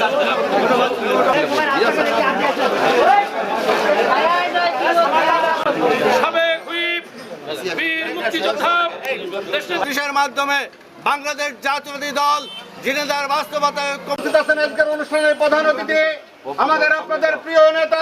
আসতে সাবেক মাধ্যমে বাংলাদেশ জাতীয়বাদী দল জিনেদার আজকের অনুষ্ঠানের প্রধান অতিথি আমাদের আপনাদের প্রিয় নেতা।